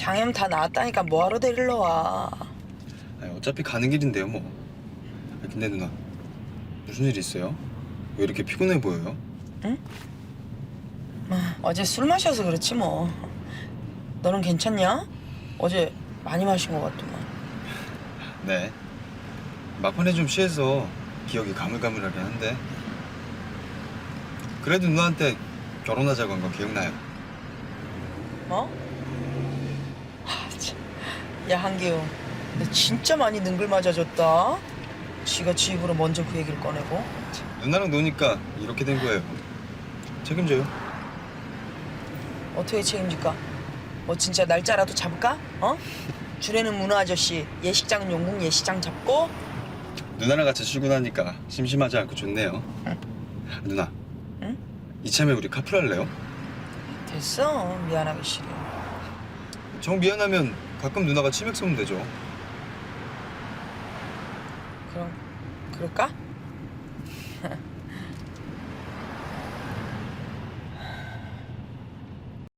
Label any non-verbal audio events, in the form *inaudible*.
장염 다 나았다니까 뭐하러 데리러 와. 아니, 어차피 가는 길인데요 뭐. 아, 근데 누나 무슨 일 있어요? 왜 이렇게 피곤해 보여요? 어제 술 마셔서 그렇지 뭐. 너는 괜찮냐? 어제 많이 마신 것 같더만. 네. 막판에 좀 취해서 기억이 가물가물하긴 한데 그래도 누나한테 결혼하자고 한 거 기억나요? 어? 야 한기우, 너 진짜 많이 능글 맞아줬다. 지가 지 입으로 먼저 그 얘기를 꺼내고. 누나랑 노니까 이렇게 된 거예요. 책임져요. 어떻게 책임질까? 뭐 진짜 날짜라도 잡을까? 어? 주례는 문어 아저씨, 예식장은 용궁 예식장 잡고 누나랑 같이 출근하니까 심심하지 않고 좋네요. 누나. 응? 이참에 우리 카풀 할래요? 됐어. 미안하기 싫어. 정 미안하면 가끔 누나가 치맥 쏘면 되죠. 그럼 그럴까? *laughs*